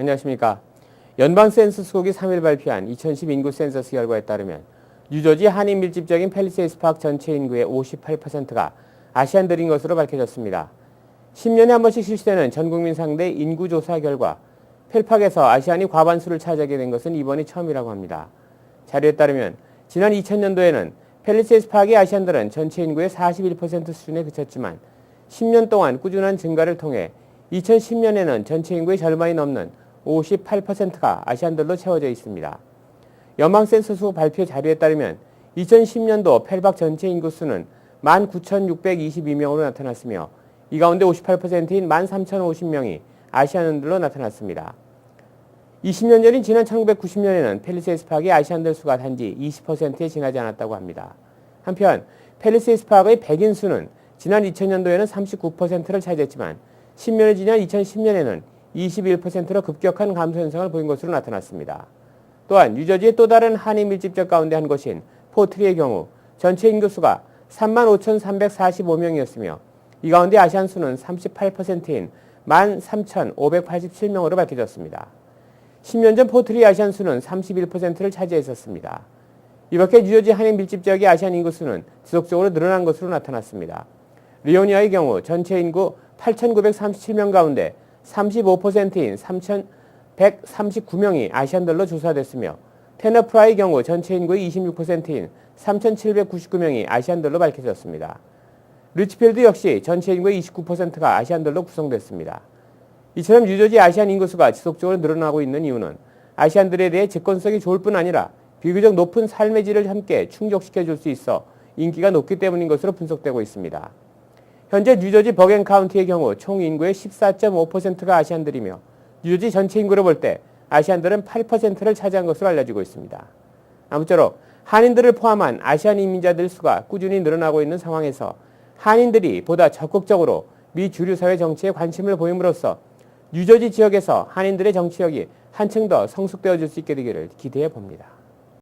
안녕하십니까. 연방 센서스국이 3일 발표한 2010 인구 센서스 결과에 따르면 뉴저지 한인 밀집적인 팰리세이스 파크 전체 인구의 58%가 아시안들인 것으로 밝혀졌습니다. 10년에 한 번씩 실시되는 전 국민 상대 인구조사 결과 펠팍에서 아시안이 과반수를 차지하게 된 것은 이번이 처음이라고 합니다. 자료에 따르면 지난 2000년도에는 팰리세이스 파크의 아시안들은 전체 인구의 41% 수준에 그쳤지만 10년 동안 꾸준한 증가를 통해 2010년에는 전체 인구의 절반이 넘는 58%가 아시안들로 채워져 있습니다. 연방 센서스 발표 자료에 따르면 2010년도 펠박 전체 인구 수는 19,622명으로 나타났으며 이 가운데 58%인 13,050명이 아시안들로 나타났습니다. 20년 전인 지난 1990년에는 펠리세이스 파크의 아시안들 수가 단지 20%에 지나지 않았다고 합니다. 한편 펠리세이스 파크의 백인 수는 지난 2000년도에는 39%를 차지했지만 10년이 지난 2010년에는 21%로 급격한 감소 현상을 보인 것으로 나타났습니다. 또한 뉴저지의 또 다른 한인 밀집적 가운데 한 곳인 포트리의 경우 전체 인구수가 35,345명이었으며 이 가운데 아시안 수는 38%인 13,587명으로 밝혀졌습니다. 10년 전 포트리 아시안 수는 31%를 차지했었습니다. 이밖에 뉴저지 한인 밀집 지역의 아시안 인구 수는 지속적으로 늘어난 것으로 나타났습니다. 리오니아의 경우 전체 인구 8,937명 가운데 35%인 3,139명이 아시안들로 조사됐으며 테너프라의 경우 전체 인구의 26%인 3,799명이 아시안들로 밝혀졌습니다. 리치필드 역시 전체 인구의 29%가 아시안들로 구성됐습니다. 이처럼 뉴저지 아시안 인구수가 지속적으로 늘어나고 있는 이유는 아시안들에 대해 접근성이 좋을 뿐 아니라 비교적 높은 삶의 질을 함께 충족시켜 줄 수 있어 인기가 높기 때문인 것으로 분석되고 있습니다. 현재 뉴저지 버겐 카운티의 경우 총 인구의 14.5%가 아시안들이며 뉴저지 전체 인구로 볼 때 아시안들은 8%를 차지한 것으로 알려지고 있습니다. 아무쪼록 한인들을 포함한 아시안 이민자들 수가 꾸준히 늘어나고 있는 상황에서 한인들이 보다 적극적으로 미 주류 사회 정치에 관심을 보임으로써 뉴저지 지역에서 한인들의 정치력이 한층 더 성숙되어질 수 있게 되기를 기대해 봅니다.